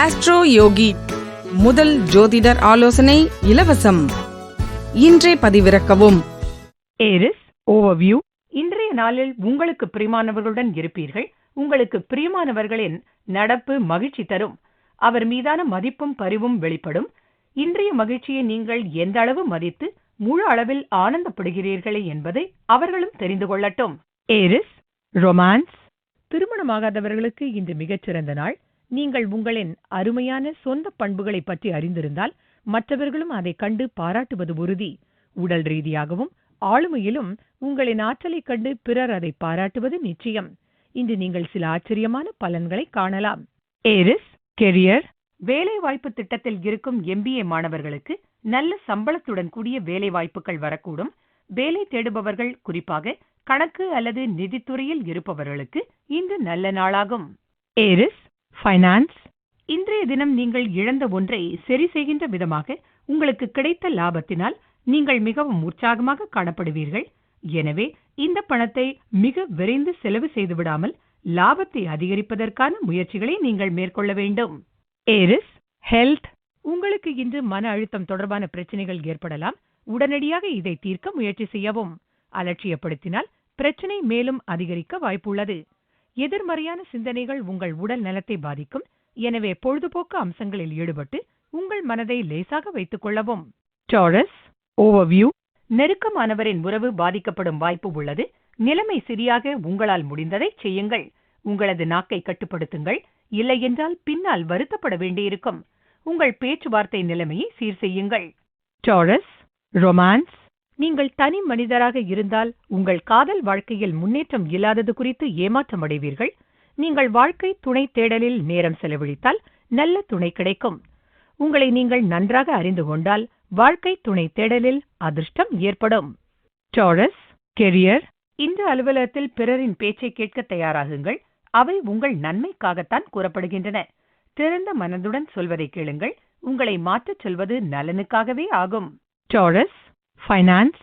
Astro யோகி முதல் ஜோதிடர் ஆலோசனை இலவசம். இன்றே பதிவிறக்கவும். ஏரிஸ் ஓவர்வியூ இன்றைய நாளில் உங்களுக்கு பிரியமானவர்களுடன் இருப்பீர்கள். உங்களுக்கு பிரியமானவர்களின் நடப்பு மகிழ்ச்சி தரும். அவர் மீதான மதிப்பும் பரிவும் வெளிப்படும். இன்றைய மகிழ்ச்சியை நீங்கள் எந்த அளவு மதித்து முழு அளவில் ஆனந்தப்படுகிறீர்களே என்பதை அவர்களும் தெரிந்து கொள்ளட்டும். ஏரிஸ் ரொமான்ஸ் திருமணமாகாதவர்களுக்கு இன்று மிகச்சிறந்த நாள். நீங்கள் உங்களின் அருமையான சொந்த பண்புகளை பற்றி அறிந்திருந்தால் மற்றவர்களும் அதை கண்டு பாராட்டுவது உறுதி. உடல் ரீதியாகவும் ஆளுமையிலும் உங்களின் ஆற்றலைக் கண்டு பிறர் அதை பாராட்டுவது நிச்சயம். இன்று நீங்கள் சில ஆச்சரியமான பலன்களை காணலாம். ஏரிஸ் கெரியர் வேலை வாய்ப்பு திட்டத்தில் இருக்கும் எம்பிஏ மாணவர்களுக்கு நல்ல சம்பளத்துடன் கூடிய வேலை வாய்ப்புகள் வரக்கூடும். வேலை தேடுபவர்கள் குறிப்பாக கணக்கு அல்லது நிதித்துறையில் இருப்பவர்களுக்கு இன்று நல்ல நாளாகும். ஏரிஸ் ஃபைனான்ஸ் இன்றைய தினம் நீங்கள் இழந்த ஒன்றை சரி செய்கின்ற விதமாக உங்களுக்கு கிடைத்த லாபத்தினால் நீங்கள் மிகவும் உற்சாகமாக காணப்படுவீர்கள். எனவே இந்த பணத்தை மிக விரைந்து செலவு செய்து விடாமல் லாபத்தை அதிகரிப்பதற்கான முயற்சிகளை நீங்கள் மேற்கொள்ள வேண்டும். ஏரிஸ் ஹெல்த் உங்களுக்கு இன்று மன அழுத்தம் தொடர்பான பிரச்சனைகள் ஏற்படலாம். உடனடியாக இதை தீர்க்க முயற்சி செய்யவும். அலட்சியப்படுத்தினால் பிரச்சனை மேலும் அதிகரிக்க வாய்ப்புள்ளது. எதிர்மறையான சிந்தனைகள் உங்கள் உடல் நலத்தை பாதிக்கும். எனவே பொழுதுபோக்கு அம்சங்களில் ஈடுபட்டு உங்கள் மனதை லேசாக வைத்துக் கொள்ளவும். டாரஸ் ஓவர்வியூ நெருக்கமானவரின் உறவு பாதிக்கப்படும் வாய்ப்பு உள்ளது. நிலைமை சரியாக உங்களால் முடிந்ததை செய்யுங்கள். உங்களது நாக்கை கட்டுப்படுத்துங்கள். இல்லையென்றால் பின்னால் வருத்தப்பட வேண்டியிருக்கும். உங்கள் பேச்சுவார்த்தை நிலைமையை சீர் செய்யுங்கள் டாரஸ் ரொமான்ஸ் நீங்கள் தனி மனிதராக இருந்தால் உங்கள் காதல் வாழ்க்கையில் முன்னேற்றம் இல்லாதது குறித்து ஏமாற்றம் அடைவீர்கள். நீங்கள் வாழ்க்கை துணை தேடலில் நேரம் செலவழித்தால் நல்ல துணை கிடைக்கும். உங்களை நீங்கள் நன்றாக அறிந்து கொண்டால் வாழ்க்கை துணை தேடலில் அதிர்ஷ்டம் ஏற்படும். டாரஸ் கெரியர் இந்த அலுவலகத்தில் பிறரின் பேச்சை கேட்க தயாராகுங்கள். அவை உங்கள் நன்மைக்காகத்தான் கூறப்படுகின்றன. திறந்த மனதுடன் சொல்வதை கேளுங்கள். உங்களை மாற்றச் சொல்வது நலனுக்காகவே ஆகும். டாரஸ் ஃபைனான்ஸ்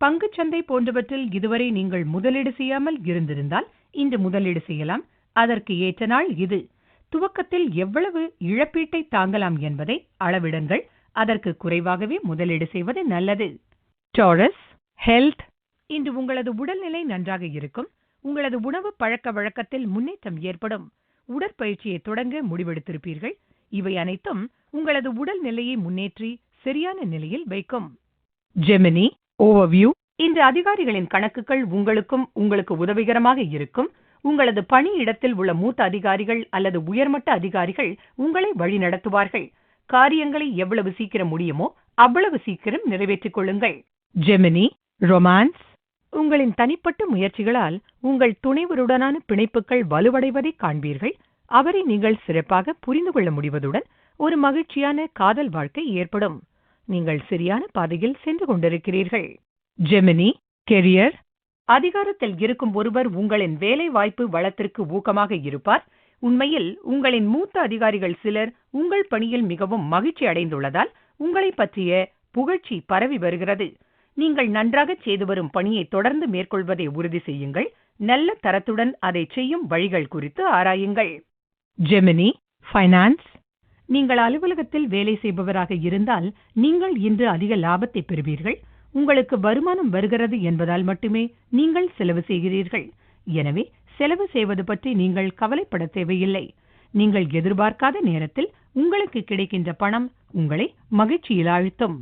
பங்குச்சந்தை போன்றவற்றில் இதுவரை நீங்கள் முதலீடு செய்யாமல் இருந்திருந்தால் இன்று முதலீடு செய்யலாம். அதற்கு ஏற்ற நாள் இது. துவக்கத்தில் எவ்வளவு இழப்பீட்டை தாங்கலாம் என்பதை அளவிடுங்கள். அதற்கு குறைவாகவே முதலீடு செய்வது நல்லது. டாரஸ் ஹெல்த் இன்று உங்களது உடல்நிலை நன்றாக இருக்கும். உங்களது உணவு பழக்க வழக்கத்தில் முன்னேற்றம் ஏற்படும். உடற்பயிற்சியை தொடங்க முடிவெடுத்திருப்பீர்கள். இவை அனைத்தும் உங்களது உடல் நிலையை முன்னேற்றி சரியான நிலையில் வைக்கும். ஜெமினி ஓவர்வியூ இன்று அதிகாரிகளின் கணக்குகள் உங்களுக்கும் உங்களுக்கு உதவிகரமாக இருக்கும். உங்களது பணியிடத்தில் உள்ள மூத்த அதிகாரிகள் அல்லது உயர்மட்ட அதிகாரிகள் உங்களை வழிநடத்துவார்கள் காரியங்களை எவ்வளவு சீக்கிரம் முடியுமோ அவ்வளவு சீக்கிரம் நிறைவேற்றிக் கொள்ளுங்கள். ஜெமினி ரொமான்ஸ் உங்களின் தனிப்பட்ட முயற்சிகளால் உங்கள் துணைவருடனான பிணைப்புகள் வலுவடைவதை காண்பீர்கள். அவரை நீங்கள் சிறப்பாக புரிந்து கொள்ள முடிவதுடன் ஒரு மகிழ்ச்சியான காதல் வாழ்க்கை ஏற்படும். நீங்கள் சரியான பாதையில் சென்று கொண்டிருக்கிறீர்கள். ஜெமினி கெரியர் அதிகாரத்தில் இருக்கும் ஒருவர் உங்களின் வேலை வாய்ப்பு வளத்திற்கு ஊக்கமாக இருப்பார். உண்மையில் உங்களின் மூத்த அதிகாரிகள் சிலர் உங்கள் பணியில் மிகவும் மகிழ்ச்சி அடைந்துள்ளதால் உங்களை பற்றிய புகழ்ச்சி பரவி வருகிறது. நீங்கள் நன்றாக செய்து வரும் பணியை தொடர்ந்து மேற்கொள்வதை உறுதி செய்யுங்கள். நல்ல தரத்துடன் அதை செய்யும் வழிகள் குறித்து ஆராயுங்கள். ஜெமினி ஃபைனான்ஸ் நீங்கள் அலுவலகத்தில் வேலை செய்பவராக இருந்தால் நீங்கள் இன்று அதிக லாபத்தை பெறுவீர்கள். உங்களுக்கு வருமானம் வருகிறது என்பதால் மட்டுமே நீங்கள் செலவு செய்கிறீர்கள். எனவே செலவு செய்வது பற்றி நீங்கள் கவலைப்பட தேவையில்லை. நீங்கள் எதிர்பார்க்காத நேரத்தில் உங்களுக்கு கிடைக்கின்ற பணம் உங்களை மகிழ்ச்சியில் ஆழ்த்தும்.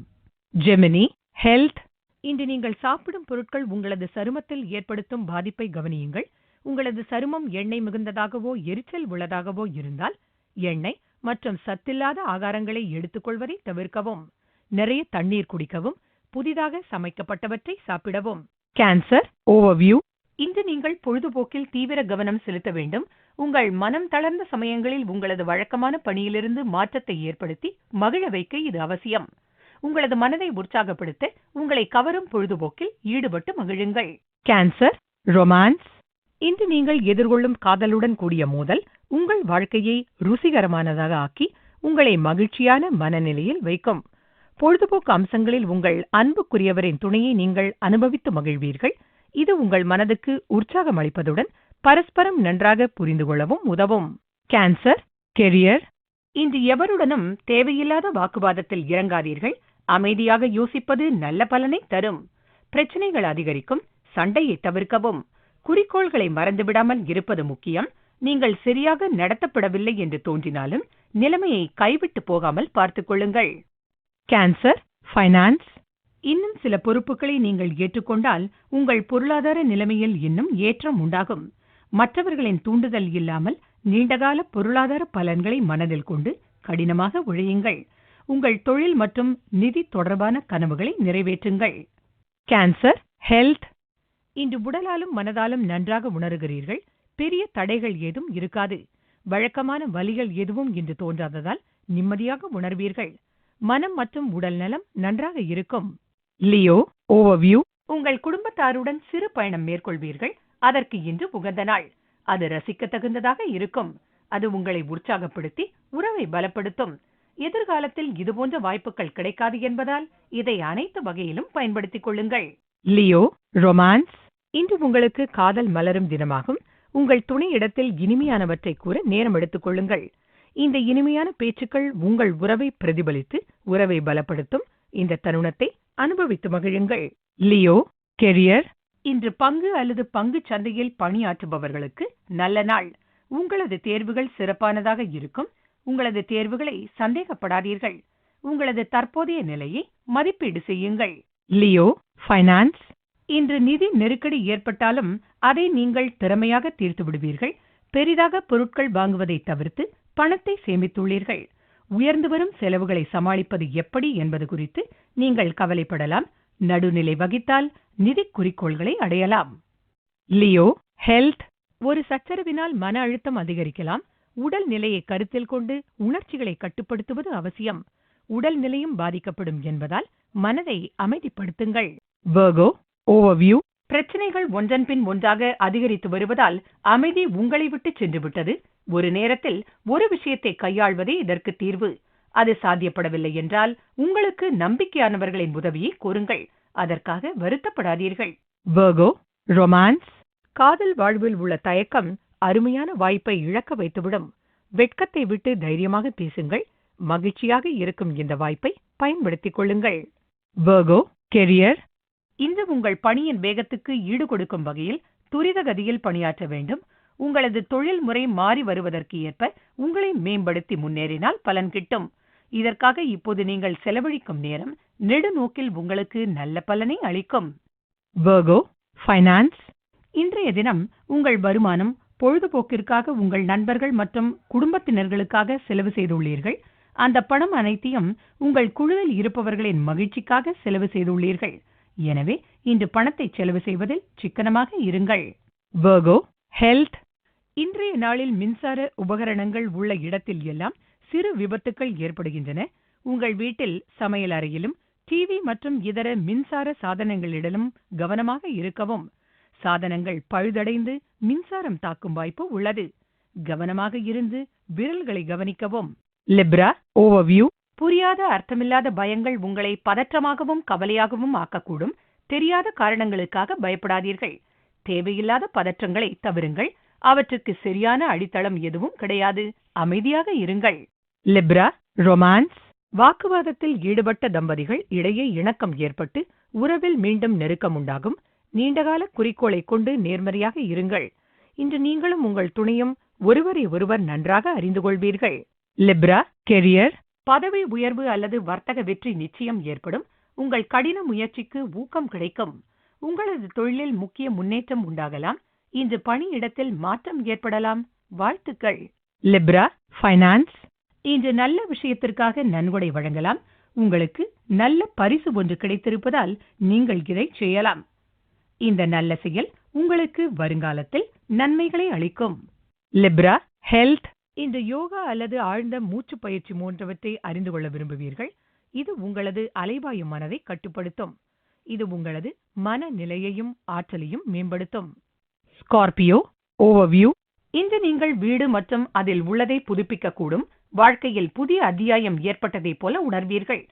Gemini health. இன்று நீங்கள் சாப்பிடும் பொருட்கள் உங்களது சருமத்தில் ஏற்படுத்தும் பாதிப்பை கவனியுங்கள். உங்களது சருமம் எண்ணெய் மிகுந்ததாகவோ எரிச்சல் உள்ளதாகவோ இருந்தால் எண்ணெய் மற்றும் சத்தில்லாத ஆகாரங்களை எடுத்துக்கொள்வதை தவிர்க்கவும். நிறைய தண்ணீர் குடிக்கவும் புதிதாக சமைக்கப்பட்டவற்றை சாப்பிடவும். கேன்சர் ஓவர்வியூ இன்று நீங்கள் பொழுதுபோக்கில் தீவிர கவனம் செலுத்த வேண்டும். உங்கள் மனம் தளர்ந்த சமயங்களில் உங்களது வழக்கமான பணியிலிருந்து மாற்றத்தை ஏற்படுத்தி மகிழ வைக்க இது அவசியம். உங்களது மனதை உற்சாகப்படுத்த உங்களை கவரும் பொழுதுபோக்கில் ஈடுபட்டு மகிழுங்கள். கேன்சர் ரொமான்ஸ் இன்று நீங்கள் எதிர்கொள்ளும் காதலுடன் கூடிய மோதல் உங்கள் வாழ்க்கையை ருசிகரமானதாக ஆக்கி உங்களை மகிழ்ச்சியான மனநிலையில் வைக்கும். பொழுதுபோக்கு அம்சங்களில் உங்கள் அன்புக்குரியவரின் துணையை நீங்கள் அனுபவித்து மகிழ்வீர்கள். இது உங்கள் மனதுக்கு உற்சாகம் அளிப்பதுடன் பரஸ்பரம் நன்றாக புரிந்து கொள்ளவும் உதவும். கேன்சர் கெரியர் இன்று எவருடனும் தேவையில்லாத வாக்குவாதத்தில் இறங்காதீர்கள். அமைதியாக யோசிப்பது நல்ல பலனை தரும். பிரச்சனைகள் அதிகரிக்கும் சண்டையை தவிர்க்கவும். குறிக்கோள்களை மறந்துவிடாமல் இருப்பது முக்கியம். நீங்கள் சரியாக நடத்தப்படவில்லை என்று தோன்றினாலும் நிலைமையை கைவிட்டு போகாமல் பார்த்துக் கொள்ளுங்கள். கேன்சர் ஃபைனான்ஸ் இன்னும் சில பொறுப்புகளை நீங்கள் ஏற்றுக்கொண்டால் உங்கள் பொருளாதார நிலைமையில் இன்னும் ஏற்றம் உண்டாகும். மற்றவர்களின் தூண்டுதல் இல்லாமல் நீண்டகால பொருளாதார பலன்களை மனதில் கொண்டு கடினமாக உழையுங்கள். உங்கள் தொழில் மற்றும் நிதி தொடர்பான கனவுகளை நிறைவேற்றுங்கள். கேன்சர் ஹெல்த் இன்று உடலாலும் மனதாலும் நன்றாக உணர்கிறீர்கள். பெரிய தடைகள் ஏதும் இருக்காது. வழக்கமான வலிகள் எதுவும் இன்று தோன்றாததால் நிம்மதியாக உணர்வீர்கள். மனம் மற்றும் உடல் நலம் நன்றாக இருக்கும். லியோ ஓவர்வியூ உங்கள் குடும்பத்தாருடன் சிறு பயணம் மேற்கொள்வீர்கள். அதற்கு இன்று உகந்த நாள். அது ரசிக்க தகுந்ததாக இருக்கும். அது உங்களை உற்சாகப்படுத்தி உறவை பலப்படுத்தும். எதிர்காலத்தில் இதுபோன்ற வாய்ப்புகள் கிடைக்காது என்பதால் இதை அனைத்து வகையிலும் பயன்படுத்திக் கொள்ளுங்கள். லியோ ரொமான்ஸ் இன்று உங்களுக்கு காதல் மலரும் தினமாகும். உங்கள் துணை இடத்தில் இனிமையானவற்றை கூற நேரம் எடுத்துக் கொள்ளுங்கள். இந்த இனிமையான பேச்சுக்கள் உங்கள் உறவை பிரதிபலித்து உறவை பலப்படுத்தும். இந்த தருணத்தை அனுபவித்து மகிழுங்கள். Leo career. இன்று பங்கு அல்லது பங்கு சந்தையில் பணியாற்றுபவர்களுக்கு நல்ல நாள். உங்களது தேர்வுகள் சிறப்பானதாக இருக்கும். உங்களது தேர்வுகளை சந்தேகப்படாதீர்கள். உங்களது தற்போதைய நிலையை மதிப்பீடு செய்யுங்கள். Leo finance. இன்று நிதி நெருக்கடி ஏற்பட்டாலும் அதை நீங்கள் திறமையாக தீர்த்து விடுவீர்கள். பெரிதாக பொருட்கள் வாங்குவதை தவிர்த்து பணத்தை சேமித்துள்ளீர்கள். உயர்ந்து வரும் செலவுகளை சமாளிப்பது எப்படி என்பது குறித்து நீங்கள் கவலைப்படலாம். நடுநிலை வகித்தால் நிதி குறிக்கோள்களை அடையலாம். Leo health. ஒரு சச்சரவினால் மன அழுத்தம் அதிகரிக்கலாம். உடல் நிலையை கருத்தில் கொண்டு உணர்ச்சிகளை கட்டுப்படுத்துவது அவசியம். உடல் நிலையும் பாதிக்கப்படும் என்பதால் மனதை அமைதிப்படுத்துங்கள். வர்கோ ஓவர்வியூ பிரச்சனைகள் ஒன்றன் பின் ஒன்றாக அதிகரித்து வருவதால் அமைதி உங்களை விட்டு சென்று விட்டது ஒரு நேரத்தில் ஒரு விஷயத்தை கையாள்வதே இதற்கு தீர்வு. அது சாத்தியப்படவில்லை என்றால் உங்களுக்கு நம்பிக்கையானவர்களின் உதவியை கோருங்கள். அதற்காக வருத்தப்படாதீர்கள். வர்கோ ரொமான்ஸ் காதல் வாழ்வில் உள்ள தயக்கம் அருமையான வாய்ப்பை இழக்க வைத்துவிடும். வெட்கத்தை விட்டு தைரியமாக பேசுங்கள். மகிழ்ச்சியாக இருக்கும் இந்த வாய்ப்பை பயன்படுத்திக் கொள்ளுங்கள். வர்கோ கெரியர் இன்று உங்கள் பணியின் வேகத்துக்கு ஈடு கொடுக்கும் வகையில் துரித கதியில் பணியாற்ற வேண்டும். உங்களது தொழில் முறை மாறி வருவதற்கு ஏற்ப உங்களை மேம்படுத்தி முன்னேறினால் பலன் கிட்டும். இதற்காக இப்போது நீங்கள் செலவழிக்கும் நேரம் நெடுநோக்கில் உங்களுக்கு நல்ல பலனை அளிக்கும். வர்கோ ஃபைனான்ஸ் இன்றைய தினம் உங்கள் வருமானம் பொழுதுபோக்கிற்காக உங்கள் நண்பர்கள் மற்றும் குடும்பத்தினர்களுக்காக செலவு செய்துள்ளீர்கள். அந்த பணம் அனைத்தையும் உங்கள் குழுவில் இருப்பவர்களின் மகிழ்ச்சிக்காக செலவு செய்துள்ளீர்கள். எனவே இன்று பணத்தை செலவு செய்வதில் சிக்கனமாக இருங்கள். வர்கோ ஹெல்த் இன்றைய நாளில் மின்சார உபகரணங்கள் உள்ள இடத்தில் எல்லாம் சிறு விபத்துக்கள் ஏற்படுகின்றன. உங்கள் வீட்டில் சமையல் அறையிலும் டிவி மற்றும் இதர மின்சார சாதனங்களிடலும் கவனமாக இருக்கவும். சாதனங்கள் பழுதடைந்து மின்சாரம் தாக்கும் வாய்ப்பு உள்ளது. கவனமாக இருந்து விரல்களை கவனிக்கவும். லிப்ரா ஓவர்வியூ புரியாத அர்த்தமில்லாத பயங்கள் உங்களை பதற்றமாகவும் கவலையாகவும் ஆக்கக்கூடும். தெரியாத காரணங்களுக்காக பயப்படாதீர்கள். தேவையில்லாத பதற்றங்களை தவிருங்கள். அவற்றுக்கு சரியான அடித்தளம் எதுவும் கிடையாது. அமைதியாக இருங்கள். Libra romance. வாக்குவாதத்தில் ஈடுபட்ட தம்பதிகள் இடையே இணக்கம் ஏற்பட்டு உறவில் மீண்டும் நெருக்கம் உண்டாகும். நீண்டகால குறிக்கோளை கொண்டு நேர்மறையாக இருங்கள். இன்று நீங்களும் உங்கள் துணையும் ஒருவரை ஒருவர் நன்றாக அறிந்து கொள்வீர்கள். Libra career. பதவி உயர்வு அல்லது வர்த்தக வெற்றி நிச்சயம் ஏற்படும். உங்கள் கடின முயற்சிக்கு ஊக்கம் கிடைக்கும். உங்களது தொழிலில் முக்கிய முன்னேற்றம் உண்டாகலாம். இன்று பணியிடத்தில் மாற்றம் ஏற்படலாம். வாழ்த்துக்கள். லிப்ரா ஃபைனான்ஸ் இன்று நல்ல விஷயத்திற்காக நன்கொடை வழங்கலாம். உங்களுக்கு நல்ல பரிசு ஒன்று கிடைத்திருப்பதால் நீங்கள் இதை செய்யலாம். இந்த நல்ல செயல் உங்களுக்கு வருங்காலத்தில் நன்மைகளை அளிக்கும். லிப்ரா ஹெல்த் இந்த யோகா அல்லது ஆழ்ந்த மூச்சு பயிற்சி போன்றவற்றை அறிந்து கொள்ள விரும்புவீர்கள். இது உங்களது அலைவாயும் மனதை கட்டுப்படுத்தும். இது உங்களது மனநிலையையும் ஆற்றலையும் மேம்படுத்தும். ஸ்கார்பியோ ஓவர்வியூ இன்று நீங்கள் வீடு மற்றும் அதில் உள்ளதை புதுப்பிக்க கூடும். வாழ்க்கையில் புதிய அத்தியாயம் ஏற்பட்டதை போல உணர்வீர்கள்.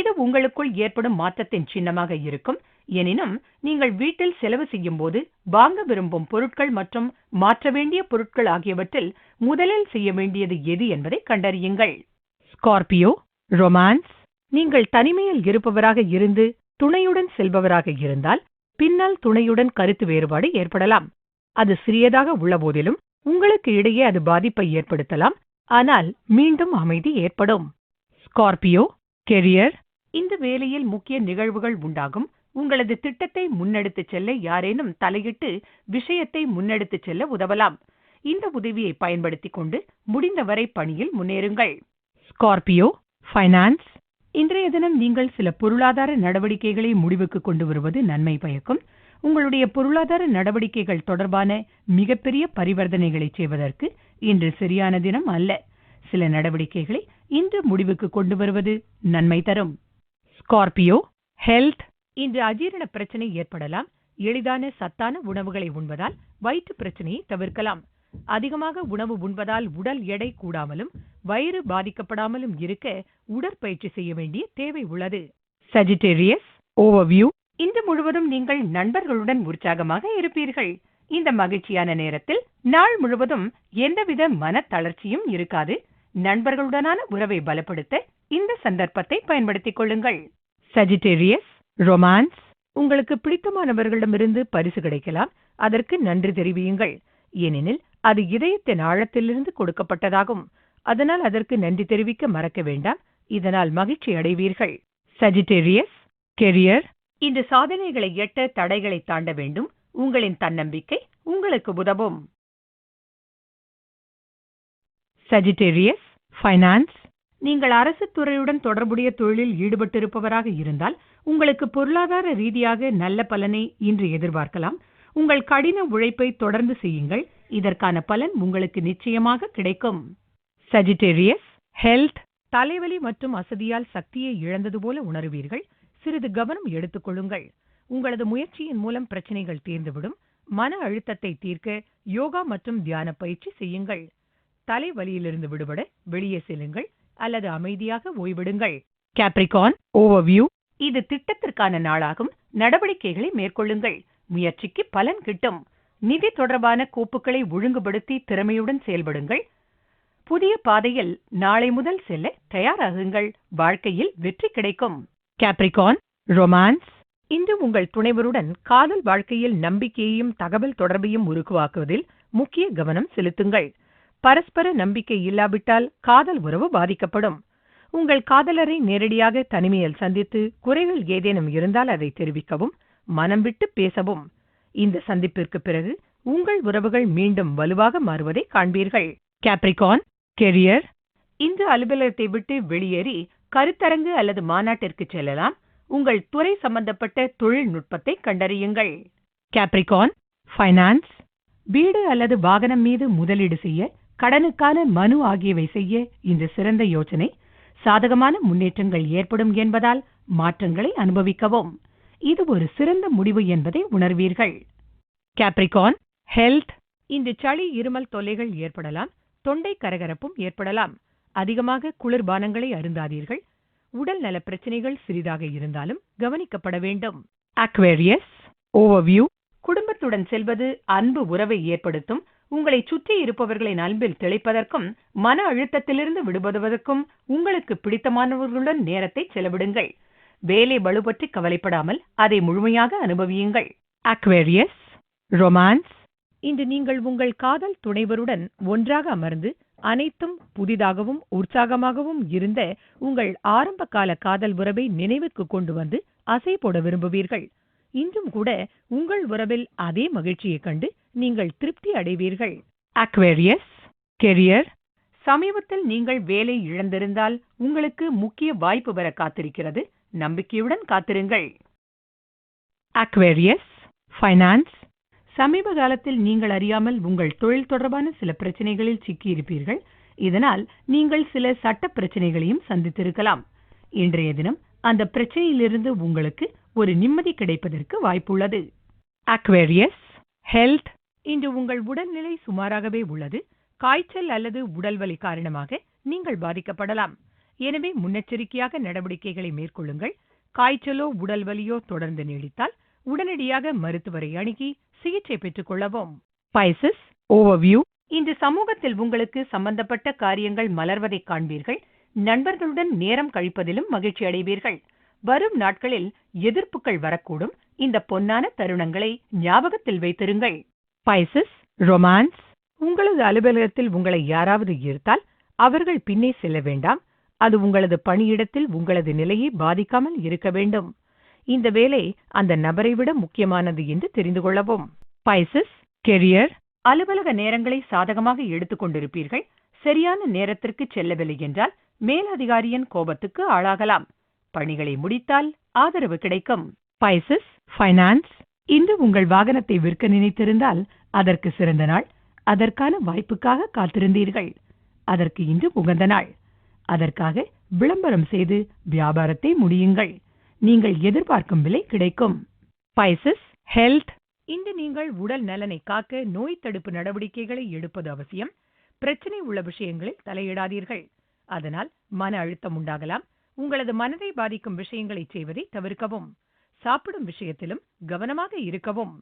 இது உங்களுக்குள் ஏற்படும் மாற்றத்தின் சின்னமாக இருக்கும். எனினும் நீங்கள் வீட்டில் செலவு செய்யும் போது வாங்க விரும்பும் பொருட்கள் மற்றும் மாற்ற வேண்டிய பொருட்கள் ஆகியவற்றில் முதலில் செய்ய வேண்டியது எது என்பதை கண்டறியுங்கள். ஸ்கார்பியோ ரொமான்ஸ் நீங்கள் தனிமையில் இருப்பவராக இருந்து துணையுடன் செல்பவராக இருந்தால் பின்னால் துணையுடன் கருத்து வேறுபாடு ஏற்படலாம். அது சிறியதாக உள்ளபோதிலும் உங்களுக்கு இடையே அது பாதிப்பை ஏற்படுத்தலாம். ஆனால் மீண்டும் அமைதி ஏற்படும். ஸ்கார்பியோ கெரியர் இந்த வேலையில் முக்கிய நிகழ்வுகள் உண்டாகும். உங்களது திட்டத்தை முன்னெடுத்துச் செல்ல யாரேனும் தலையிட்டு விஷயத்தை முன்னெடுத்துச் செல்ல உதவலாம். இந்த உதவியை பயன்படுத்திக் கொண்டு முடிந்தவரை பணியில் முன்னேறுங்கள். ஸ்கார்பியோ ஃபைனான்ஸ் இன்றைய தினம் நீங்கள் சில பொருளாதார நடவடிக்கைகளை முடிவுக்கு கொண்டு வருவது நன்மை பயக்கும். உங்களுடைய பொருளாதார நடவடிக்கைகள் தொடர்பான மிகப்பெரிய பரிவர்த்தனைகளை செய்வதற்கு இன்று சரியான தினம் அல்ல. சில நடவடிக்கைகளை இன்று முடிவுக்கு கொண்டு வருவது நன்மை தரும். ஸ்கார்பியோ ஹெல்த் இன்று அஜீரண பிரச்சனை ஏற்படலாம். எளிதான சத்தான உணவுகளை உண்பதால் வயிற்று பிரச்சனையை தவிர்க்கலாம். அதிகமாக உணவு உண்பதால் உடல் எடை கூடாமலும் வயிறு பாதிக்கப்படாமலும் இருக்க உடற்பயிற்சி செய்ய வேண்டிய தேவை உள்ளது. சஜிடேரியஸ் ஓவர்வியூ இன்று முழுவதும் நீங்கள் நண்பர்களுடன் உற்சாகமாக இருப்பீர்கள். இந்த மகிழ்ச்சியான நேரத்தில் நாள் முழுவதும் எந்தவித மன தளர்ச்சியும் இருக்காது. நண்பர்களுடனான உறவை பலப்படுத்த இந்த சந்தர்ப்பத்தை பயன்படுத்திக் கொள்ளுங்கள். சஜிடேரியஸ் ரொமான்ஸ் உங்களுக்கு பிடித்தமானவர்களிடமிருந்து பரிசு கிடைக்கலாம். அதற்கு நன்றி தெரிவியுங்கள். ஏனெனில் அது இதயத்தின் ஆழத்திலிருந்து கொடுக்கப்பட்டதாகும். அதனால் அதற்கு நன்றி தெரிவிக்க மறக்க வேண்டாம். இதனால் மகிழ்ச்சி அடைவீர்கள். சஜிடேரியஸ் கெரியர் இந்த சாதனைகளை எட்ட தடைகளை தாண்ட வேண்டும். உங்களின் தன்னம்பிக்கை உங்களுக்கு உதவும். சஜிடேரியஸ் ஃபைனான்ஸ் நீங்கள் அரசு துறையுடன் தொடர்புடைய தொழிலில் ஈடுபட்டிருப்பவராக இருந்தால் உங்களுக்கு பொருளாதார ரீதியாக நல்ல பலனை இன்று எதிர்பார்க்கலாம். உங்கள் கடின உழைப்பை தொடர்ந்து செய்யுங்கள். இதற்கான பலன் உங்களுக்கு நிச்சயமாக கிடைக்கும். சஜிடேரியஸ் ஹெல்த் தலைவலி மற்றும் அசதியால் சக்தியை இழந்தது போல உணருவீர்கள். சிறிது கவனம் எடுத்துக்கொள்ளுங்கள். உங்களது முயற்சியின் மூலம் பிரச்சனைகள் தீர்ந்துவிடும். மன அழுத்தத்தை தீர்க்க யோகா மற்றும் தியான பயிற்சி செய்யுங்கள். தலைவலியிலிருந்து விடுபட வெளியே செல்லுங்கள். அல்லது அமைதியாக ஓய்விடுங்கள். கேப்ரிகான் ஓவர்வியூ இது திட்டத்திற்கான நாளாகும். நடவடிக்கைகளை மேற்கொள்ளுங்கள். முயற்சிக்கு பலன் கிட்டும். நிதி தொடர்பான கோப்புகளை ஒழுங்குபடுத்தி திறமையுடன் செயல்படுங்கள். புதிய பாதையில் நாளை முதல் செல்ல தயாராகுங்கள். வாழ்க்கையில் வெற்றி கிடைக்கும். கேப்ரிகான் ரொமான்ஸ் இன்று உங்கள் துணைவருடன் காதல் வாழ்க்கையில் நம்பிக்கையையும் தகவல் தொடர்பையும் உருவாக்குவதில் முக்கிய கவனம் செலுத்துங்கள். பரஸ்பர நம்பிக்கை இல்லாவிட்டால் காதல் உறவு பாதிக்கப்படும். உங்கள் காதலரை நேரடியாக தனிமையில் சந்தித்து குறைகள் ஏதேனும் இருந்தால் அதை தெரிவிக்கவும் மனம் விட்டு பேசவும். இந்த சந்திப்பிற்கு பிறகு உங்கள் உறவுகள் மீண்டும் வலுவாக மாறுவதை காண்பீர்கள். கேப்ரிகான் கெரியர் இந்த அலுவலகத்தை விட்டு வெளியேறி கருத்தரங்கு அல்லது மாநாட்டிற்கு செல்லலாம். உங்கள் துறை சம்பந்தப்பட்ட தொழில்நுட்பத்தை கண்டறியுங்கள். கேப்ரிகான் ஃபைனான்ஸ் வீடு அல்லது வாகனம் மீது முதலீடு செய்ய கடனுக்கான மனு ஆகியவை செய்ய இன்று சிறந்த யோசனை. சாதகமான முன்னேற்றங்கள் ஏற்படும் என்பதால் மாற்றங்களை அனுபவிக்கவும். இது ஒரு சிறந்த முடிவு என்பதை உணர்வீர்கள். கேப்ரிகான் ஹெல்த் இன்று சளி இருமல் தொல்லைகள் ஏற்படலாம். தொண்டை கரகரப்பும் ஏற்படலாம். அதிகமாக குளிர்பானங்களை அருந்தாதீர்கள். உடல் நல பிரச்சனைகள் சிறிதாக இருந்தாலும் கவனிக்கப்பட வேண்டும். அக்வேரியஸ் ஓவர்வியூ குடும்பத்துடன் செல்வது அன்பு உறவை ஏற்படுத்தும். உங்களை சுற்றி இருப்பவர்களின் அன்பில் திளைப்பதற்கும் மன அழுத்தத்திலிருந்து விடுபடுவதற்கும் உங்களுக்கு பிடித்தமானவர்களுடன் நேரத்தை செலவிடுங்கள். வேலை பளுபற்றி கவலைப்படாமல் அதை முழுமையாக அனுபவியுங்கள். அக்வேரியஸ் ரொமான்ஸ் இன்று நீங்கள் உங்கள் காதல் துணைவருடன் ஒன்றாக அமர்ந்து அனைத்தும் புதிதாகவும் உற்சாகமாகவும் இருந்த உங்கள் ஆரம்ப கால காதல் உறவை நினைவுக்கு கொண்டு வந்து அசை போட விரும்புவீர்கள். இன்றும் கூட உங்கள் உறவில் அதே மகிழ்ச்சியைக் கண்டு நீங்கள் திருப்தி அடைவீர்கள். அக்வேரியஸ் கெரியர் சமீபத்தில் நீங்கள் வேலை இழந்திருந்தால் உங்களுக்கு முக்கிய வாய்ப்பு வர காத்திருக்கிறது. நம்பிக்கையுடன் காத்திருங்கள். அக்வேரியஸ் ஃபைனான்ஸ் சமீப காலத்தில் நீங்கள் அறியாமல் உங்கள் தொழில் தொடர்பான சில பிரச்சனைகளில் சிக்கியிருப்பீர்கள். இதனால் நீங்கள் சில சட்ட பிரச்சனைகளையும் சந்தித்திருக்கலாம். இன்றைய தினம் அந்த பிரச்சனையிலிருந்து உங்களுக்கு ஒரு நிம்மதி கிடைப்பதற்கு வாய்ப்புள்ளது. அக்வேரியஸ் ஹெல்த் இன்று உங்கள் உடல்நிலை சுமாராகவே உள்ளது. காய்ச்சல் அல்லது உடல்வலி காரணமாக நீங்கள் பாதிக்கப்படலாம். எனவே முன்னெச்சரிக்கையாக நடவடிக்கைகளை மேற்கொள்ளுங்கள். காய்ச்சலோ உடல்வலியோ தொடர்ந்து நீடித்தால் உடனடியாக மருத்துவரை அணுகி சிகிச்சை பெற்றுக் கொள்ளவும். பைசஸ் ஓவர்வியூ இன்று சமூகத்தில் உங்களுக்கு சம்பந்தப்பட்ட காரியங்கள் மலர்வதை காண்பீர்கள். நண்பர்களுடன் நேரம் கழிப்பதிலும் மகிழ்ச்சி அடைவீர்கள். வரும் நாட்களில் எதிர்ப்புகள் வரக்கூடும். இந்த பொன்னான தருணங்களை ஞாபகத்தில் வைத்திருங்கள். Pisces romance. உங்களது அலுவலகத்தில் உங்களை யாராவது ஈர்த்தால் அவர்கள் பின்னே செல்ல வேண்டாம். அது உங்களது பணியிடத்தில் உங்களது நிலையை பாதிக்காமல் இருக்க வேண்டும். இந்த வேலை அந்த நபரை விட முக்கியமானது என்று தெரிந்து கொள்ளவும். Pisces career. அலுவலக நேரங்களை சாதகமாக எடுத்துக் கொண்டிருப்பீர்கள். சரியான நேரத்திற்கு செல்லவில்லை என்றால் மேலதிகாரியின் கோபத்துக்கு ஆளாகலாம். பணிகளை முடித்தால் ஆதரவு கிடைக்கும். Pisces finance. இன்று உங்கள் வாகனத்தை விற்க நினைத்திருந்தால் அதற்கு சிறந்த நாள். அதற்கான வாய்ப்புக்காக காத்திருந்தீர்கள். அதற்கு இன்று உகந்த நாள். அதற்காக விளம்பரம் செய்து வியாபாரத்தை முடியுங்கள். நீங்கள் எதிர்பார்க்கும் விலை கிடைக்கும். ஸ்பைசஸ் ஹெல்த் இன்று நீங்கள் உடல் நலனை காக்க நோய் தடுப்பு நடவடிக்கைகளை எடுப்பது அவசியம். பிரச்சனை உள்ள விஷயங்களில் தலையிடாதீர்கள். அதனால் மன அழுத்தம் உண்டாகலாம். உங்களது மனதை பாதிக்கும் விஷயங்களை செய்வதை தவிர்க்கவும். சாப்பிடும் விஷயத்திலும் கவனமாக இருக்கவும்.